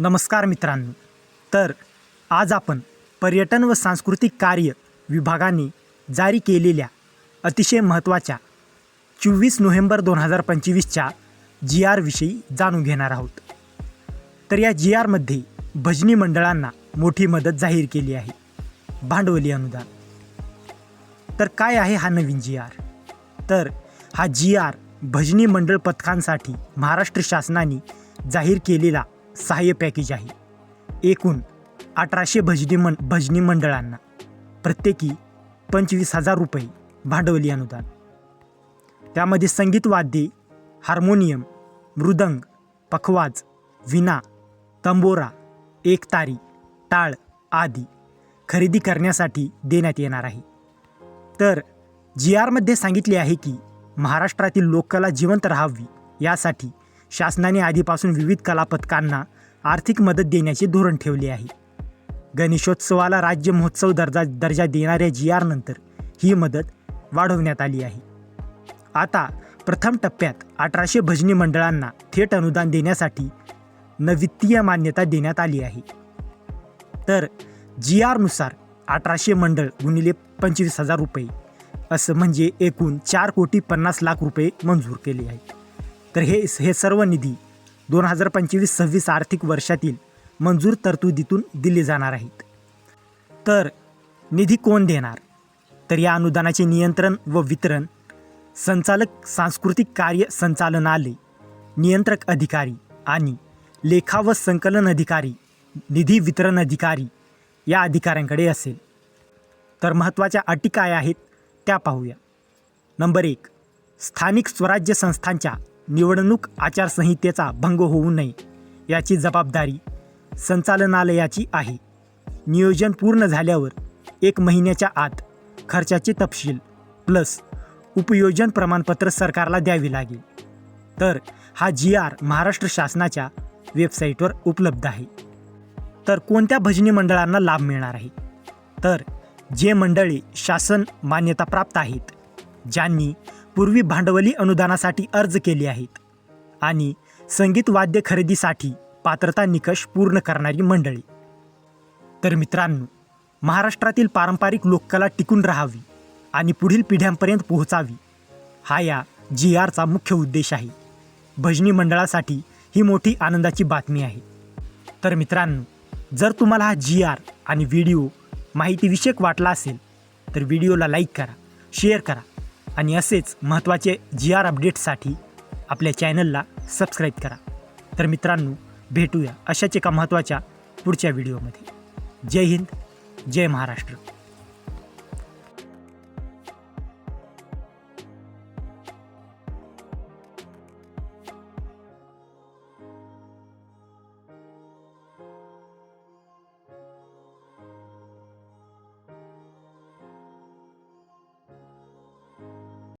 नमस्कार मित्रांनो. तर आज आपण पर्यटन व सांस्कृतिक कार्य विभागाने जारी केलेल्या अतिशय महत्त्वाच्या चोवीस नोव्हेंबर दोन हजार पंचवीसच्या जी आरविषयी जाणून घेणार आहोत. तर या जी आरमध्ये भजनी मंडळांना मोठी मदत जाहीर केली आहे. भांडवली अनुदान. तर काय आहे हा नवीन जी आर? तर हा जी आर भजनी मंडळ पथकांसाठी महाराष्ट्र शासनाने जाहीर केलेला सहाय्य पॅकेज आहे. एकूण अठराशे भजनी मं भजनी मंडळांना प्रत्येकी पंचवीस हजार रुपये भांडवली अनुदान. त्यामध्ये संगीत वाद्ये हार्मोनियम मृदंग पखवाज विना तंबोरा एकतारी टाळ आदी खरेदी करण्यासाठी देण्यात येणार आहे. तर जी आरमध्ये सांगितले आहे की महाराष्ट्रातील लोककला जिवंत राहावी यासाठी शासनाने आधीपासून विविध कलापथकांना आर्थिक मदत देण्याचे धोरण ठेवले आहे. गणेशोत्सवाला राज्य महोत्सव दर्जा दर्जा देणाऱ्या जी आरनंतर ही मदत वाढवण्यात आली आहे. आता प्रथम टप्प्यात अठराशे भजनी मंडळांना थेट अनुदान देण्यासाठी नवित्तीय मान्यता देण्यात आली आहे. तर जी आरनुसार अठराशे मंडळ गुणिले पंचवीस हजार रुपये असं म्हणजे एकूण चार कोटी पन्नास लाख रुपये मंजूर केले आहेत तर हे हे सर्व निधी दोन हजार पंचवीस सव्वीस आर्थिक वर्षातील मंजूर तरतुदीतून दिले जाणार आहेत. तर निधी कोण देणार? तर या अनुदानाचे नियंत्रण व वितरण संचालक सांस्कृतिक कार्य संचालनालय नियंत्रक अधिकारी आणि लेखा व संकलन अधिकारी निधी वितरण अधिकारी या अधिकाऱ्यांकडे असेल. तर महत्त्वाच्या अटी काय आहेत त्या पाहूया. नंबर एक स्थानिक स्वराज्य संस्थांच्या निवडणूक आचारसंहितेचा भंग होऊ नये याची जबाबदारी संचालनालयाची आहे. नियोजन पूर्ण झाल्यावर एक महिन्याच्या आत खर्चाचे तपशील प्लस उपयोजन प्रमाणपत्र सरकारला द्यावे लागेल. तर हा जी आर महाराष्ट्र शासनाच्या वेबसाईटवर उपलब्ध आहे. तर कोणत्या भजनी मंडळांना लाभ मिळणार आहे? तर जे मंडळे शासन मान्यताप्राप्त आहेत ज्यांनी पूर्वी भांडवली अनुदानासाठी अर्ज केले आहेत आणि संगीत वाद्य खरेदीसाठी पात्रता निकष पूर्ण करणारी मंडळी. तर मित्रांनो महाराष्ट्रातील पारंपरिक लोककला टिकून राहावी आणि पुढील पिढ्यांपर्यंत पोहोचावी हा या जी आरचा मुख्य उद्देश आहे. भजनी मंडळासाठी ही मोठी आनंदाची बातमी आहे. तर मित्रांनो जर तुम्हाला हा जी आर आणि व्हिडिओ माहितीविषयक वाटला असेल तर व्हिडिओला लाईक करा शेअर करा आणि असेच महत्त्वाचे जी आर अपडेट्ससाठी आपल्या चॅनलला सबस्क्राईब करा. तर मित्रांनो भेटूया अशाच एका महत्त्वाच्या पुढच्या व्हिडिओमध्ये जय हिंद जय महाराष्ट्र.